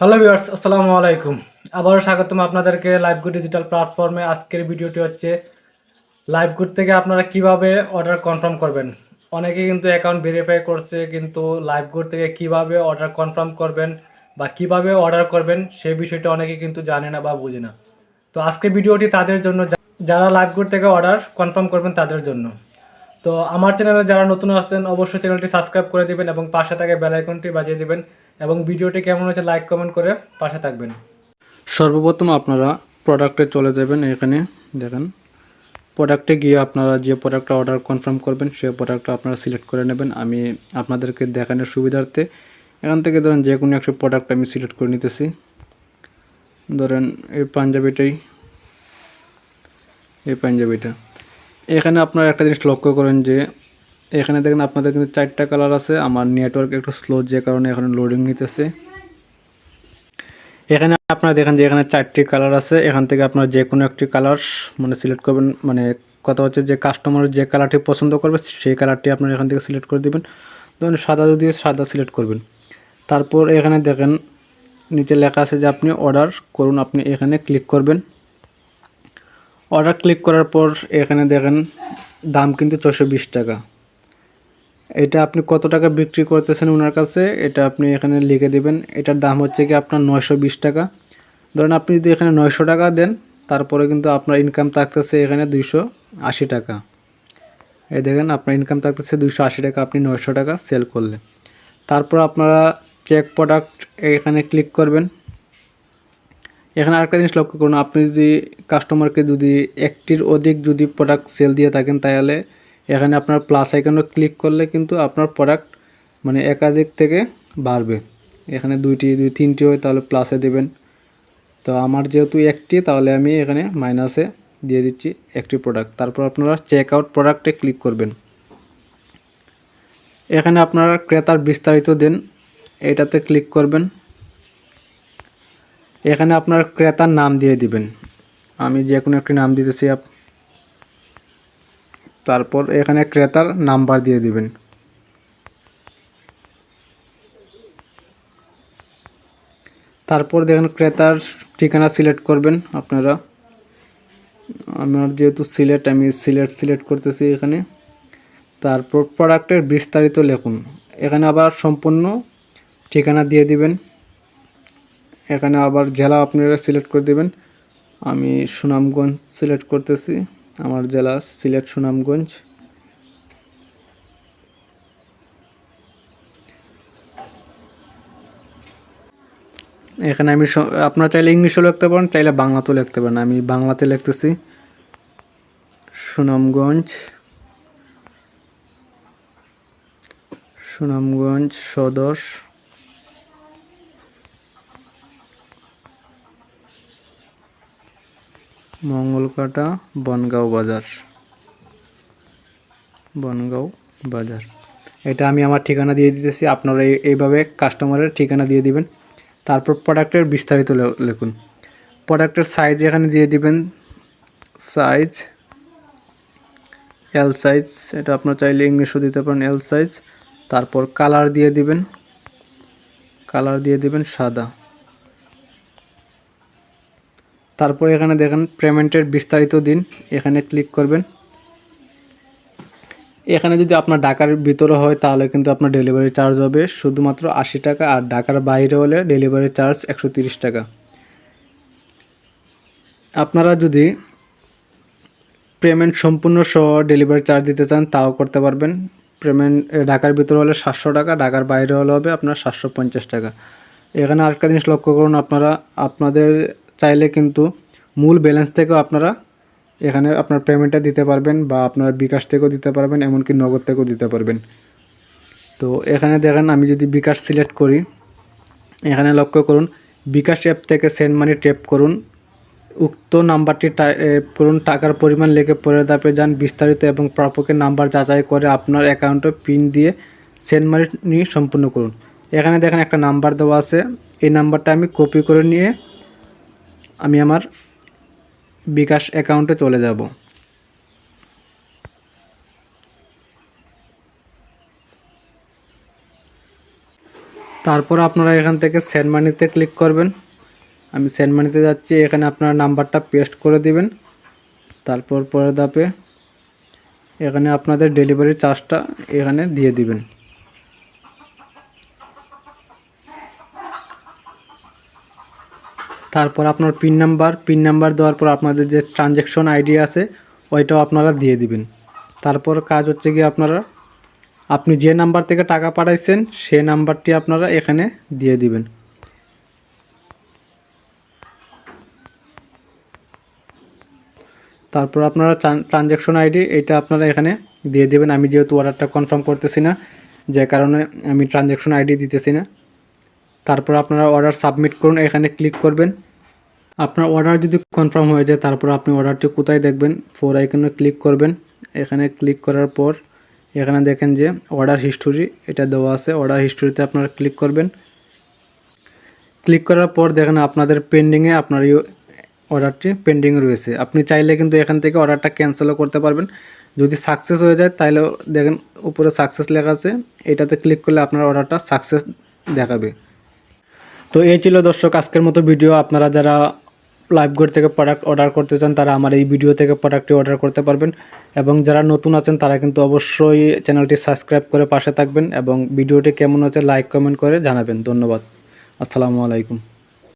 Hello viewers আসসালামু আলাইকুম। আবারও স্বাগতম আপনাদেরকে লাইভগুড ডিজিটাল প্ল্যাটফর্মে আজকের ভিডিওটি হচ্ছে লাইভগুড থেকে আপনারা কীভাবে অর্ডার কনফার্ম করবেন। অনেকে কিন্তু অ্যাকাউন্ট ভেরিফাই করছে, কিন্তু লাইভগুড থেকে কীভাবে অর্ডার কনফার্ম করবেন বা কীভাবে অর্ডার করবেন সেই বিষয়টা অনেকে কিন্তু জানে না বা বুঝে না। তো আজকের ভিডিওটি তাদের জন্য, যারা লাইভগুড থেকে অর্ডার কনফার্ম করবেন তাদের জন্য। তো আমার চ্যানেলে যারা নতুন আসছেন, অবশ্যই চ্যানেলটি সাবস্ক্রাইব করে দিবেন এবং পাশে থাকা বেল আইকনটি বাজিয়ে দিবেন। এবং ভিডিওটি কেমন হয়েছে লাইক, কমেন্ট করে পাশে থাকবেন। সর্বপ্রথম আপনারা প্রোডাক্টে চলে যাবেন এখানে, দেখেন। প্রোডাক্টে গিয়ে আপনারা যে প্রোডাক্টটা অর্ডার কনফার্ম করবেন সেই প্রোডাক্টটা আপনারা সিলেক্ট করে নেবেন। আমি আপনাদেরকে দেখানোর সুবিধার্থে এখান থেকে ধরেন যে কোনো একটা প্রোডাক্ট আমি সিলেক্ট করে নিতেছি। ধরেন এই পাঞ্জাবিটাই, এই পাঞ্জাবিটা। এখানে আপনারা একটা জিনিস লক্ষ্য করেন যে এখানে দেখেন আপনাদের কিন্তু চারটা কালার আছে। আমার নেটওয়ার্ক একটু স্লো যে কারণে এখানে লোডিং নিতেছে। এখানে আপনারা দেখেন যে এখানে চারটি কালার আছে। এখান থেকে আপনারা যে কোনো একটি কালার মানে সিলেক্ট করবেন। মানে কথা হচ্ছে যে কাস্টমার যে কালারটি পছন্দ করবে, সেই কালারটি আপনারা এখান থেকে সিলেক্ট করে দিবেন। ধরুন সাদা যদি সাদা সিলেক্ট করবেন। তারপর এখানে দেখেন নিচে লেখা আছে যে আপনি অর্ডার করুন, আপনি এখানে ক্লিক করবেন। অর্ডার ক্লিক করার পর এখানে দেখেন দাম কিন্তু ছশো টাকা। এটা আপনি কত টাকা বিক্রি করতেছেন ওনার কাছে? এটা আপনি এখানে লিখে দেবেন। এটার দাম হচ্ছে কি আপনার নয়শো বিশ টাকা। ধরেন আপনি যদি এখানে নয়শো টাকা দেন, তারপরে কিন্তু আপনার ইনকাম থাকতেছে এখানে দুইশো আশি টাকা। এই দেখেন, আপনার ইনকাম থাকতেছে দুইশো আশি টাকা, আপনি নয়শো টাকা সেল করলে তারপর আপনারা চেক প্রোডাক্ট এখানে ক্লিক করবেন। এখানে আরেকটা জিনিস লক্ষ্য করুন, আপনি যদি কাস্টমারকে যদি একটির অধিক যদি প্রোডাক্ট সেল দিয়ে থাকেন, তাহলে এখানে আপনার প্লাস আইকনে ক্লিক করলে কিন্তু আপনার প্রোডাক্ট মানে একাধিক থেকে বাড়বে। এখানে দুইটি, দুই, তিনটি হয়, তাহলে প্লাসে দেবেন। তো আমার যেহেতু একটি, তাহলে আমি এখানে মাইনাসে দিয়ে দিচ্ছি একটি প্রোডাক্ট তারপর আপনারা চেক আউট প্রোডাক্টে ক্লিক করবেন। এখানে আপনারা ক্রেতার বিস্তারিত দেন, এটাতে ক্লিক করবেন। এখানে আপনার ক্রেতার নাম দিয়ে দিবেন। আমি যে কোনো একটি নাম দিতেছি তারপর এখানে ক্রেতার নাম্বার দিয়ে দিবেন। তারপর দেখেন ক্রেতার ঠিকানা সিলেক্ট করবেন আপনারা। আমার যেহেতু সিলেক্ট, আমি সিলেক্ট সিলেক্ট করতেছি এখানে। তারপর প্রোডাক্টের বিস্তারিত লিখুন। এখানে আবার সম্পূর্ণ ঠিকানা দিয়ে দিবেন। এখানে আবার জেলা আপনারা সিলেক্ট করে দেবেন। আমি সুনামগঞ্জ সিলেক্ট করতেছি। আমার জেলা সিলেট সুনামগঞ্জ। এখানে আমি আপনারা চাইলে ইংলিশও লিখতে পারেন, চাইলে বাংলাতেও লিখতে পারেন। আমি বাংলাতে লিখতেছি। সুনামগঞ্জ। সুনামগঞ্জ সদর। মঙ্গলকাটা বনগাঁও বাজার। বনগাঁও বাজার। এটা আমি আমার ঠিকানা দিয়ে দিতেছি, আপনারা এই- এইভাবে কাস্টমারের ঠিকানা দিয়ে দিবেন। তারপর প্রোডাক্টের বিস্তারিত লিখুন। প্রোডাক্টের সাইজ এখানে দিয়ে দিবেন। সাইজ এল সাইজ এটা আপনার চাইলে ইংলিশও দিতে পারেন এল সাইজ তারপর কালার দিয়ে দিবেন। কালার দিয়ে দিবেন সাদা। তারপর এখানে দেখেন পেমেন্টের বিস্তারিত দিন। এখানে ক্লিক করবেন। এখানে যদি আপনার ঢাকার ভিতরে হয়, তাহলে কিন্তু আপনার ডেলিভারি চার্জ হবে শুধুমাত্র আশি টাকা আর ঢাকার বাইরে হলে ডেলিভারি চার্জ একশো টাকা। আপনারা যদি পেমেন্ট সম্পূর্ণ সহ ডেলিভারি চার্জ দিতে চান, তাও করতে পারবেন। পেমেন্ট ঢাকার ভিতরে হলে সাতশো টাকা, ঢাকার বাইরে হলে হবে আপনার সাতশো পঞ্চাশ টাকা। এখানে আরেকটা জিনিস লক্ষ্য করুন, আপনারা, আপনাদের চাইলে কিন্তু মূল ব্যালেন্স থেকেও আপনারা এখানে আপনার পেমেন্টটা দিতে পারবেন বা আপনার বিকাশ থেকেও দিতে পারবেন, এমনকি নগদ থেকেও দিতে পারবেন। তো এখানে দেখেন আমি যদি বিকাশ সিলেক্ট করি, এখানে লক্ষ্য করুন, বিকাশ অ্যাপ থেকে সেন্ড মানি ট্যাপ করুন। উক্ত নাম্বারটি করুন টাকার পরিমাণ লেখে পরের ধাপে যান, বিস্তারিত এবং প্রাপকের নাম্বার যাচাই করে আপনার অ্যাকাউন্টে পিন দিয়ে সেন্ড মানি সম্পূর্ণ করুন। এখানে দেখেন একটা নাম্বার দেওয়া আছে, এই নাম্বারটা আমি কপি করে নিয়ে আমি আমার বিকাশ অ্যাকাউন্টে চলে যাব। তারপর আপনারা এখান থেকে সেন্ড মানিতে ক্লিক করবেন। আমি সেন্ড মানিতে যাচ্ছি, এখানে আপনার নাম্বারটা পেস্ট করে দিবেন। তারপর পরের ধাপে এখানে আপনাদের ডেলিভারি চার্জটা এখানে দিয়ে দিবেন। তারপর আপনার পিন নাম্বার পিন নাম্বার দেওয়ার পর আপনাদের যে ট্রানজ্যাকশন আইডি আছে, ওইটাও আপনারা দিয়ে দিবেন। তারপর কাজ হচ্ছে কি আপনারা, আপনি যে নাম্বার থেকে টাকা পাঠাইছেন, সে নাম্বারটি আপনারা এখানে দিয়ে দিবেন। তারপর আপনারা ট্রানজ্যাকশন আইডি এটা আপনারা এখানে দিয়ে দেবেন। আমি যেহেতু অর্ডারটা কনফার্ম করতেছি না, যে কারণে আমি ট্রানজ্যাকশন আইডি দিতেছি না। তারপর আপনারা অর্ডার সাবমিট করুন, এখানে ক্লিক করবেন। আপনার অর্ডার যদি কনফার্ম হয়ে যায়, তারপর আপনি অর্ডারটি কোথায় দেখবেন? ফোর আইকনে ক্লিক করবেন। এখানে ক্লিক করার পর এখানে দেখেন যে অর্ডার হিস্টোরি এটা দেওয়া আছে। অর্ডার হিস্টোরিতে আপনারা ক্লিক করবেন। ক্লিক করার পর দেখেন আপনাদের পেন্ডিংয়ে আপনার এই অর্ডারটি পেন্ডিং রয়েছে। আপনি চাইলে কিন্তু এখান থেকে অর্ডারটা ক্যান্সেলও করতে পারবেন। যদি সাকসেস হয়ে যায় তাহলে দেখেন উপরে সাকসেস লেখা আছে। এটাতে ক্লিক করলে আপনার অর্ডারটা সাকসেস দেখাবে। তো এই ছিল দর্শক আজকের মতো ভিডিও আপনারা যারা লাইভগড় থেকে প্রোডাক্ট অর্ডার করতে চান, তারা আমার এই ভিডিও থেকে প্রোডাক্টটি অর্ডার করতে পারবেন। এবং যারা নতুন আছেন, তারা কিন্তু অবশ্যই চ্যানেলটি সাবস্ক্রাইব করে পাশে থাকবেন এবং ভিডিওটি কেমন আছে লাইক কমেন্ট করে জানাবেন। ধন্যবাদ। আসসালামু আলাইকুম।